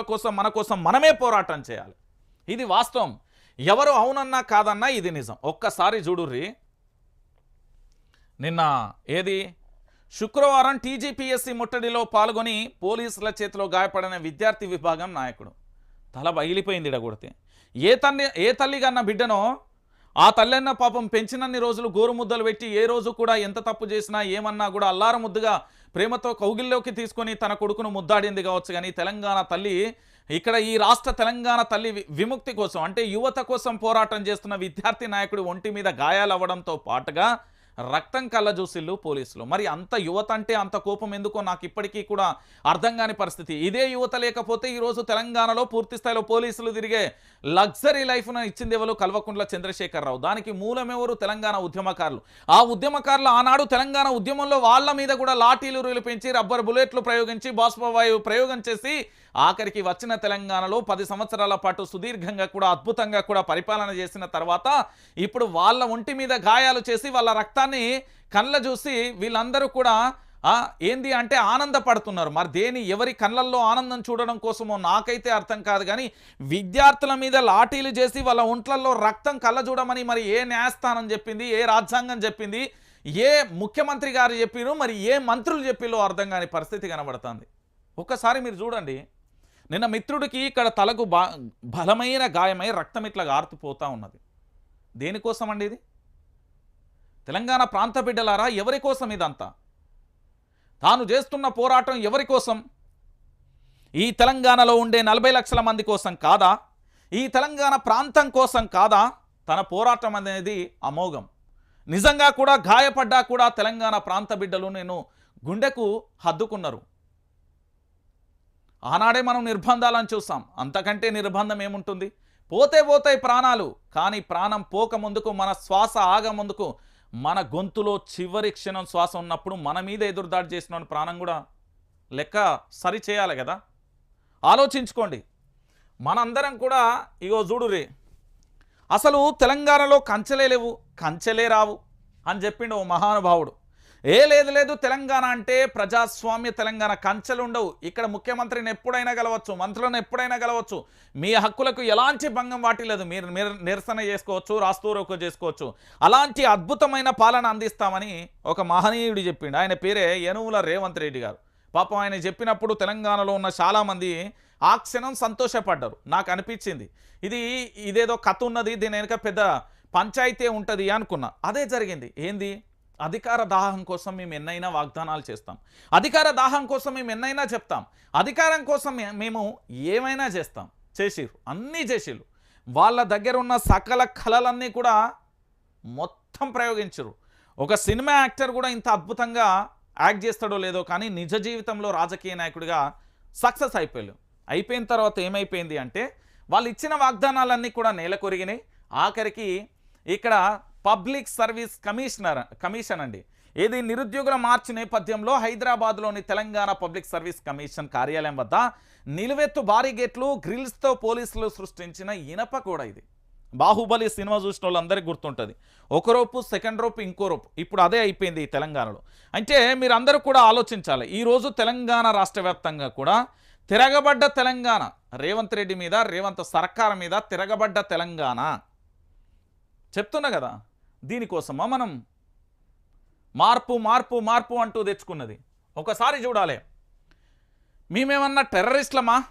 కోసం మన కోసం మనమే పోరాటం చేయాలి. ఇది వాస్తవం. ఎవరు అవునన్నా కాదన్నా ఇది నిజం. ఒక్కసారి చూడుర్రి. నిన్న ఏది? శుక్రవారం టీజీపీఎస్సీ ముట్టడిలో పాల్గొని పోలీసుల చేతిలో గాయపడిన విద్యార్థి విభాగం నాయకుడు. తల బగిలిపోయింది ఇడ కొడితే ఏ తల్లి ఏ తల్లి కన్న బిడ్డనో ఆ తల్లన్న పాపం పెంచినన్ని రోజులు గోరుముద్దలు పెట్టి ఏ రోజు కూడా ఎంత తప్పు చేసినా ఏమన్నా కూడా అల్లారం ముద్దుగా ప్రేమతో కౌగిల్లోకి తీసుకొని తన కొడుకును ముద్దాడింది కావచ్చు. కానీ తెలంగాణ తల్లి ఇక్కడ ఈ రాష్ట్ర తెలంగాణ తల్లి విముక్తి కోసం అంటే యువత కోసం పోరాటం చేస్తున్న విద్యార్థి నాయకుడి ఒంటి మీద గాయాలవ్వడంతో పాటుగా రక్తం కళ్ళ చూసిళ్ళు పోలీసులు. మరి అంత యువత అంటే అంత కోపం ఎందుకో నాకు ఇప్పటికీ కూడా అర్థం కాని పరిస్థితి. ఇదే యువత లేకపోతే ఈరోజు తెలంగాణలో పూర్తి స్థాయిలో పోలీసులు తిరిగే లగ్జరీ లైఫ్ను ఇచ్చింది ఎవరు? కల్వకుంట్ల చంద్రశేఖరరావు. దానికి మూలమెవరు? తెలంగాణ ఉద్యమకారులు. ఆ ఉద్యమకారులు ఆనాడు తెలంగాణ ఉద్యమంలో వాళ్ళ మీద కూడా లాఠీలు రులిపించి రబ్బర్ బుల్లెట్లు ప్రయోగించి బాష్పవాయువు ప్రయోగం చేసి ఆఖరికి వచ్చిన తెలంగాణలో పది సంవత్సరాల పాటు సుదీర్ఘంగా కూడా అద్భుతంగా కూడా పరిపాలన చేసిన తర్వాత ఇప్పుడు వాళ్ళ ఒంటి మీద గాయాలు చేసి వాళ్ళ రక్తాన్ని కళ్ళ చూసి వీళ్ళందరూ కూడా ఏంది అంటే ఆనందపడుతున్నారు. మరి దేని ఎవరి కళ్ళల్లో ఆనందం చూడడం కోసమో నాకైతే అర్థం కాదు. కానీ విద్యార్థుల మీద లాఠీలు చేసి వాళ్ళ ఒంట్లలో రక్తం కళ్ళ చూడమని మరి ఏ న్యాయస్థానం చెప్పింది ఏ రాజ్యాంగం చెప్పింది ఏ ముఖ్యమంత్రి గారు చెప్పిరు మరి ఏ మంత్రులు చెప్పిలో అర్థం కాని పరిస్థితి కనబడుతుంది. ఒక్కసారి మీరు చూడండి. నిన్న మిత్రుడికి ఇక్కడ తలకు బలమైన గాయమై రక్తం ఇట్లా గారుతుపోతూ ఉన్నది. దేనికోసం అండి ఇది? తెలంగాణ ప్రాంత బిడ్డలారా ఎవరి కోసం ఇదంతా? తాను చేస్తున్న పోరాటం ఎవరి కోసం? ఈ తెలంగాణలో ఉండే నలభై లక్షల మంది కోసం కాదా? ఈ తెలంగాణ ప్రాంతం కోసం కాదా? తన పోరాటం అనేది అమోఘం. నిజంగా కూడా గాయపడ్డా కూడా తెలంగాణ ప్రాంత బిడ్డలు నేను గుండెకు హద్దుకున్నారు. ఆనాడే మనం నిర్బంధాలను చూసాం. అంతకంటే నిర్బంధం ఏముంటుంది? పోతే పోతాయి ప్రాణాలు కానీ ప్రాణం పోక ముందుకు మన శ్వాస ఆగ ముందుకు మన గొంతులో చివరి క్షణం శ్వాస ఉన్నప్పుడు మన మీద ఎదురుదాడి చేసిన ప్రాణం కూడా లెక్క సరి చేయాలి కదా? ఆలోచించుకోండి. మనందరం కూడా ఇగో చూడురే అసలు తెలంగాణలో కంచెలే లేవు కంచెలే రావు అని చెప్పిండు ఓ మహానుభావుడు. ఏ లేదు లేదు తెలంగాణ అంటే ప్రజాస్వామ్య తెలంగాణ కంచెలు ఉండవు. ఇక్కడ ముఖ్యమంత్రిని ఎప్పుడైనా గెలవచ్చు మంత్రులను ఎప్పుడైనా గెలవచ్చు. మీ హక్కులకు ఎలాంటి భంగం వాటిలేదు. మీరు నిరసన చేసుకోవచ్చు రాస్తూరోకు చేసుకోవచ్చు. అలాంటి అద్భుతమైన పాలన అందిస్తామని ఒక మహనీయుడు చెప్పిండు. ఆయన పేరే యనువుల రేవంత్ రెడ్డి గారు. పాపం ఆయన చెప్పినప్పుడు తెలంగాణలో ఉన్న చాలామంది ఆ క్షణం సంతోషపడ్డారు. నాకు అనిపించింది. ఇది ఇదేదో కథ ఉన్నది దీని వెనుక పెద్ద పంచాయతీ ఉంటుంది అనుకున్నా. అదే జరిగింది. ఏంది? అధికార దాహం కోసం మేము ఎన్నైనా వాగ్దానాలు చేస్తాం. అధికార దాహం కోసం మేము ఎన్నైనా చెప్తాం. అధికారం కోసం మేము ఏమైనా చేస్తాం. చేసిరు అన్నీ చేసిరు వాళ్ళ దగ్గర ఉన్న సకల కళలన్నీ కూడా మొత్తం ప్రయోగించరు ఒక సినిమా యాక్టర్ కూడా ఇంత అద్భుతంగా యాక్ట్ చేస్తాడో లేదో కానీ నిజ జీవితంలో రాజకీయ నాయకుడిగా సక్సెస్ అయిపోయారు అయిపోయిన తర్వాత ఏమైపోయింది అంటే వాళ్ళు ఇచ్చిన వాగ్దానాలన్నీ కూడా నేల కొరిగినాయి ఆఖరికి ఇక్కడ పబ్లిక్ సర్వీస్ కమిషనర్ కమిషన్ అండి. ఏది నిరుద్యోగుల మార్చి నేపథ్యంలో హైదరాబాద్లోని తెలంగాణ పబ్లిక్ సర్వీస్ కమిషన్ కార్యాలయం వద్ద నిలువెత్తు భారీ గేట్లు గ్రిల్స్తో పోలీసులు సృష్టించిన ఇనప కూడా ఇది. బాహుబలి సినిమా చూసిన వాళ్ళందరికీ గుర్తుంటుంది. ఒక రోపు సెకండ్ రోపు ఇంకో రోపు. ఇప్పుడు అదే అయిపోయింది ఈ తెలంగాణలో. అంటే మీరు అందరూ కూడా ఆలోచించాలి. ఈరోజు తెలంగాణ రాష్ట్ర వ్యాప్తంగా కూడా తిరగబడ్డ తెలంగాణ రేవంత్ రెడ్డి మీద రేవంత్ సర్కార్ మీద తిరగబడ్డ తెలంగాణ. చెప్తున్నా కదా? దీనికోసమా మనం? మార్పు మార్పు మార్పు అంటూ తెచ్చుకున్నది. ఒకసారి చూడాలి. మేమేమన్నా టెర్రరిస్ట్లమా?